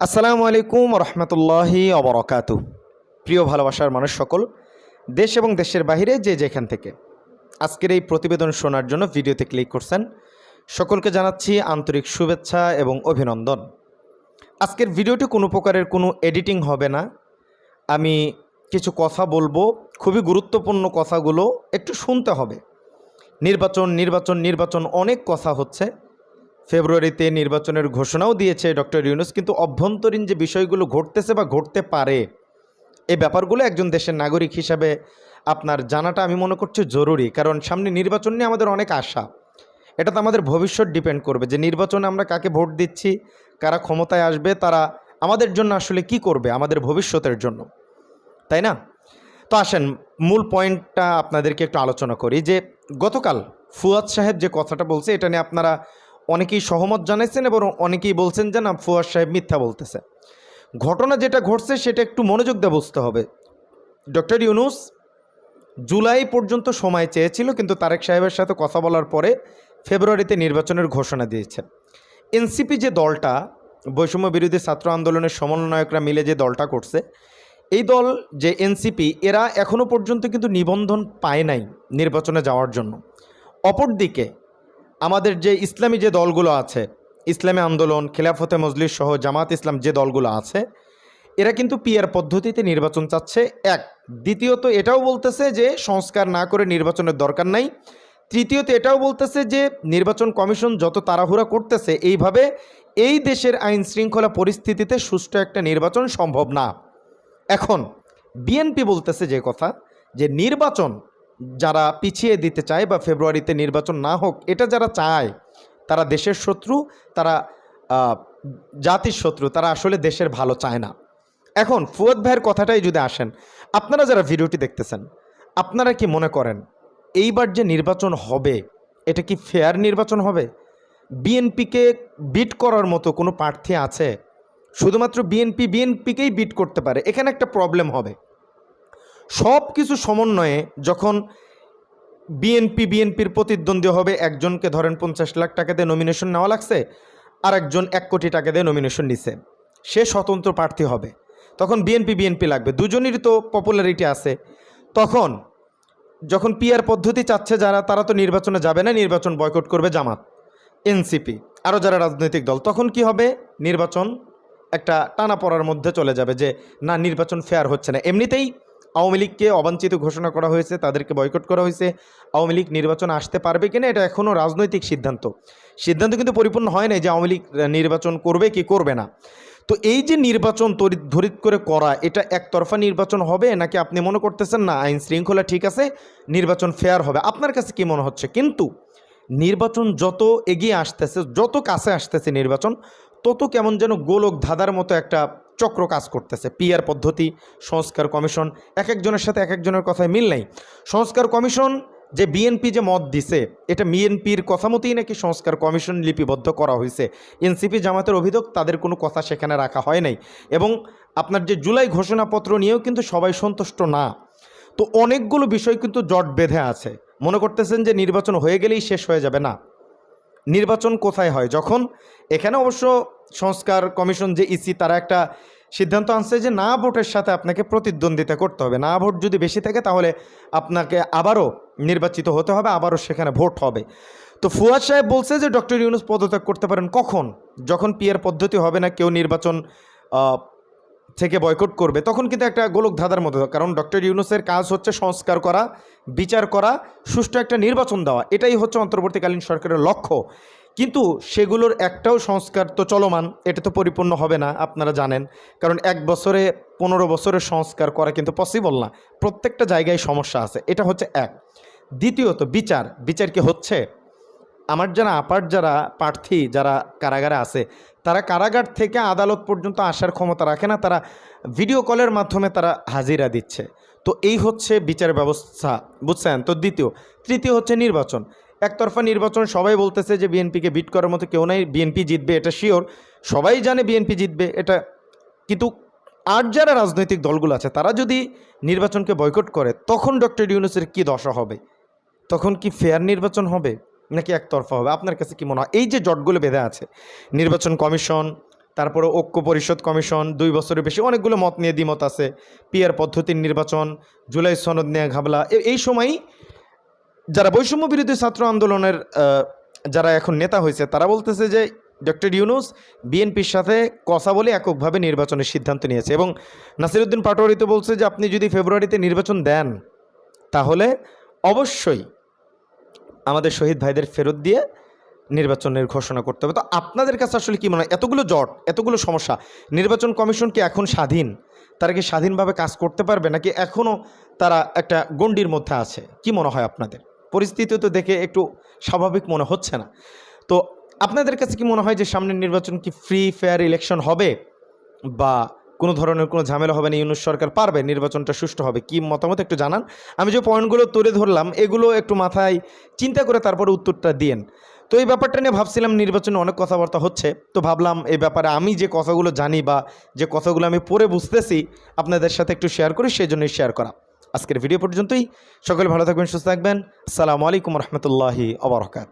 আসসালামু আলাইকুম রহমতুল্লাহি অবরকাতু প্রিয় ভালোবাসার মানুষ সকল, দেশ এবং দেশের বাইরে যে যেখান থেকে আজকের এই প্রতিবেদন শোনার জন্য ভিডিওতে ক্লিক করছেন, সকলকে জানাচ্ছি আন্তরিক শুভেচ্ছা এবং অভিনন্দন। আজকের ভিডিওটি কোনো প্রকারের কোনো এডিটিং হবে না। আমি কিছু কথা বলব, খুবই গুরুত্বপূর্ণ কথাগুলো একটু শুনতে হবে। নির্বাচন নির্বাচন নির্বাচন অনেক কথা হচ্ছে। ফেব্রুয়ারিতে নির্বাচনের ঘোষণাও দিয়েছে ডক্টর ইউনুস, কিন্তু অভ্যন্তরীণ যে বিষয়গুলো ঘটতেছে বা ঘটতে পারে এই ব্যাপারগুলো একজন দেশের নাগরিক হিসাবে আপনার জানাটা আমি মনে করছি জরুরি, কারণ সামনে নির্বাচন নিয়ে আমাদের অনেক আশা। এটা তো আমাদের ভবিষ্যৎ ডিপেন্ড করবে যে নির্বাচনে আমরা কাকে ভোট দিচ্ছি, কারা ক্ষমতায় আসবে, তারা আমাদের জন্য আসলে কি করবে, আমাদের ভবিষ্যতের জন্য। তাই না? তো আসেন, মূল পয়েন্টটা আপনাদেরকে একটু আলোচনা করি যে গতকাল ফুয়াদ সাহেব যে কথাটা বলছে, এটা নিয়ে আপনারা অনেকেই সহমত জানাইছেন এবং অনেকেই বলছেন যে, না, ফুয়াদ সাহেব মিথ্যা বলতেছে। ঘটনা যেটা ঘটছে, সেটা একটু মনোযোগ দিয়ে বুঝতে হবে। ডক্টর ইউনুস জুলাই পর্যন্ত সময় চেয়েছিল, কিন্তু তারেক সাহেবের সাথে কথা বলার পরে ফেব্রুয়ারিতে নির্বাচনের ঘোষণা দিয়েছে। এনসিপি যে দলটা, বৈষম্য বিরোধী ছাত্র আন্দোলনের সমন্বয়করা মিলে যে দলটা করছে, এই দল যে এনসিপি, এরা এখনও পর্যন্ত কিন্তু নিবন্ধন পায় নাই নির্বাচনে যাওয়ার জন্য। অপরদিকে আমাদের যে ইসলামী যে দলগুলো আছে, ইসলামী আন্দোলন, খেলাফতে মজলিস সহ জামাত ইসলাম যে দলগুলো আছে, এরা কিন্তু পিয়ার পদ্ধতিতে নির্বাচন চাচ্ছে। এক, দ্বিতীয়ত এটাও বলতেছে যে সংস্কার না করে নির্বাচনের দরকার নাই। তৃতীয়ত এটাও বলতেছে যে নির্বাচন কমিশন যত তাড়াহুড়া করতেছে, এইভাবে এই দেশের আইন শৃঙ্খলা পরিস্থিতিতে সুষ্ঠু একটা নির্বাচন সম্ভব না। এখন, বিএনপি বলতেছে যে কথা, যে নির্বাচন যারা পিছিয়ে দিতে চায় বা ফেব্রুয়ারিতে নির্বাচন না হোক, এটা যারা চায়, তারা দেশের শত্রু, তারা জাতির শত্রু, তারা আসলে দেশের ভালো চায় না। এখন ফুয়াদ ভাইয়ের কথাটাই যদি আসেন, আপনারা যারা ভিডিওটি দেখতেছেন, আপনারা কি মনে করেন এইবার যে নির্বাচন হবে, এটা কি ফেয়ার নির্বাচন হবে? বিএনপিকে বিট করার মতো কোনো প্রার্থী আছে? শুধুমাত্র বিএনপি, বিএনপিকেই বিট করতে পারে। এখানে একটা প্রবলেম হবে। সব কিছু সমন্বয়ে যখন বিএনপি, বিএনপির প্রতিদ্বন্দ্বী হবে, একজনকে ধরেন পঞ্চাশ লাখ টাকা দিয়ে নমিনেশন নেওয়া লাগছে আর একজন এক কোটি টাকা দিয়ে নমিনেশন নিছে। সে স্বতন্ত্র প্রার্থী হবে। তখন বিএনপি বিএনপি লাগবে। দুজনেরই তো পপুলারিটি আছে। তখন যখন পিআর পদ্ধতি চাচ্ছে যারা, তারা তো নির্বাচনে যাবে না, নির্বাচন বয়কট করবে জামাত এনসিপি আরও যারা রাজনৈতিক দল। তখন কি হবে? নির্বাচন একটা টানা পড়ার মধ্যে চলে যাবে যে, না, নির্বাচন ফেয়ার হচ্ছে না। এমনিতেই আওয়ামী লীগকে অবাঞ্ছিত ঘোষণা করা হয়েছে, তাদেরকে বয়কট করা হয়েছে। আওয়ামী লীগ নির্বাচন আসতে পারবে কিনা, এটা এখনও রাজনৈতিক সিদ্ধান্ত। সিদ্ধান্ত কিন্তু পরিপূর্ণ হয় নাই যে আওয়ামী লীগ নির্বাচন করবে কি করবে না। তো এই যে নির্বাচন ধরিত করে করা, এটা একতরফা নির্বাচন হবে নাকি আপনি মনে করতেছেন, না, আইন শৃঙ্খলা ঠিক আছে, নির্বাচন ফেয়ার হবে আপনার কাছে কি মনে হচ্ছে? কিন্তু নির্বাচন যত এগিয়ে আসতেছে, যত কাছে আসতেছে নির্বাচন, তত কেমন যেন গোলক ধাঁধার মতো একটা চক্র কাজ করতেছে। পিআর পদ্ধতি, সংস্কার কমিশন এক একজনের সাথে এক একজনের কথায় মিল নেই। সংস্কার কমিশন যে বিএনপি যে মত দিছে, এটা বিএনপির কথা মতোই নাকি সংস্কার কমিশন লিপিবদ্ধ করা হয়েছে। এনসিপি জামাতের অভিযোগ, তাদের কোনো কথা সেখানে রাখা হয় নাই। এবং আপনার যে জুলাই ঘোষণাপত্র নিয়েও কিন্তু সবাই সন্তুষ্ট না। তো অনেকগুলো বিষয় কিন্তু জট বেঁধে আছে। মনে করতেছেন যে নির্বাচন হয়ে গেলেই শেষ হয়ে যাবে না। নির্বাচন কোথায় হয়? যখন এখানে অবশ্য সংস্কার কমিশন যে ইসি, তারা একটা সিদ্ধান্ত আনছে যে না ভোটের সাথে আপনাকে প্রতিদ্বন্দ্বিতা করতে হবে। না ভোট যদি বেশি থাকে তাহলে আপনাকে আবারও নির্বাচিত হতে হবে, আবারও সেখানে ভোট হবে। তো ফুয়াদ সাহেব বলছে যে ডক্টর ইউনুস পদত্যাগ করতে পারেন কখন? যখন পিয়ার পদ্ধতি হবে না, কেউ নির্বাচন থেকে বয়কট করবে, তখন কিন্তু একটা গোলক ধাঁধার মতো। কারণ ডক্টর ইউনুসের কাজ হচ্ছে সংস্কার করা, বিচার করা, সুষ্ঠু একটা নির্বাচন দেওয়া। এটাই হচ্ছে অন্তর্বর্তীকালীন সরকারের লক্ষ্য। কিন্তু সেগুলোর একটাও সংস্কার তো চলমান, এটা তো পরিপূর্ণ হবে না, আপনারা জানেন। কারণ এক বছরে, পনেরো বছরের সংস্কার করা কিন্তু পসিবল না। প্রত্যেকটা জায়গায় সমস্যা আছে, এটা হচ্ছে এক। দ্বিতীয়ত, বিচার। বিচার কি হচ্ছে? আমার যারা আপার যারা প্রার্থী, যারা কারাগারে আছে, তারা কারাগার থেকে আদালত পর্যন্ত আসার ক্ষমতা রাখে না, তারা ভিডিও কলের মাধ্যমে তারা হাজিরা দিচ্ছে। তো এই হচ্ছে বিচার ব্যবস্থা, বুঝছেন? তো দ্বিতীয়। তৃতীয় হচ্ছে নির্বাচন। একতরফা নির্বাচন সবাই বলতেছে যে বিএনপিকে বিট করার মতো কেউ নাই, বিএনপি জিতবে, এটা শিওর সবাই জানে বিএনপি জিতবে, এটা কিন্তু আর যারা রাজনৈতিক দলগুলো আছে, তারা যদি নির্বাচনকে বয়কট করে, তখন ডক্টর ইউনুসের কী দশা হবে? তখন কি ফেয়ার নির্বাচন হবে, নাকি একতরফা হবে? আপনার কাছে কি মনে হয়? এই যে জটগুলো বেঁধে আছে, নির্বাচন কমিশন, তারপরে ঐক্য পরিষদ কমিশন, দুই বছরের বেশি অনেকগুলো মত নিয়ে দ্বিমত আছে, পিয়ার পদ্ধতির নির্বাচন, জুলাই সনদ নিয়ে ঘাবলা এই সময়ই যারা বৈষম্য বিরোধী ছাত্র আন্দোলনের যারা এখন নেতা হয়েছে, তারা বলতেছে যে ডক্টর ইউনুস বিএনপির সাথে কথা বলে এককভাবে নির্বাচনের সিদ্ধান্ত নিয়েছে এবং নাসিরুদ্দিন পাটোয়ারি তো বলছে যে আপনি যদি ফেব্রুয়ারিতে নির্বাচন দেন, তাহলে অবশ্যই আমাদের শহীদ ভাইদের ফেরত দিয়ে নির্বাচনের ঘোষণা করতে হবে। তো আপনাদের কাছে আসলে কি মনে হয়? এতগুলো জট, এতগুলো সমস্যা, নির্বাচন কমিশন কি এখন স্বাধীন? তারা কি স্বাধীনভাবে কাজ করতে পারবে, নাকি এখনও তারা একটা গণ্ডির মধ্যে আছে? কি মনে হয় আপনাদের? পরিস্থিতি তো দেখে একটু স্বাভাবিক মনে হচ্ছে না। তো আপনাদের কাছে কি মনে হয় যে সামনের নির্বাচন কি ফ্রি ফেয়ার ইলেকশন হবে? বা কোনো ধরনের কোনো ঝামেলা হবে না, ইউনুস সরকার পারবে? নির্বাচনটা সুষ্ঠু হবে? কি মতামত একটু জানান। আমি যে পয়েন্টগুলো তুলে ধরলাম, এগুলো একটু মাথায় চিন্তা করে তারপরে উত্তরটা দিয়েন। তো এই ব্যাপারটা নিয়ে ভাবছিলাম, নির্বাচনে অনেক কথাবার্তা হচ্ছে। তো ভাবলাম এই ব্যাপারে আমি যে কথাগুলো জানি বা যে কথাগুলো আমি পড়ে বুঝতেছি, আপনাদের সাথে একটু শেয়ার করি, সেই জন্যই শেয়ার করা। আজকের ভিডিও পর্যন্তই। সকলে ভালো থাকবেন সুস্থ থাকবেন। আসসালামু আলাইকুম রহমতুল্লাহি আবরকাত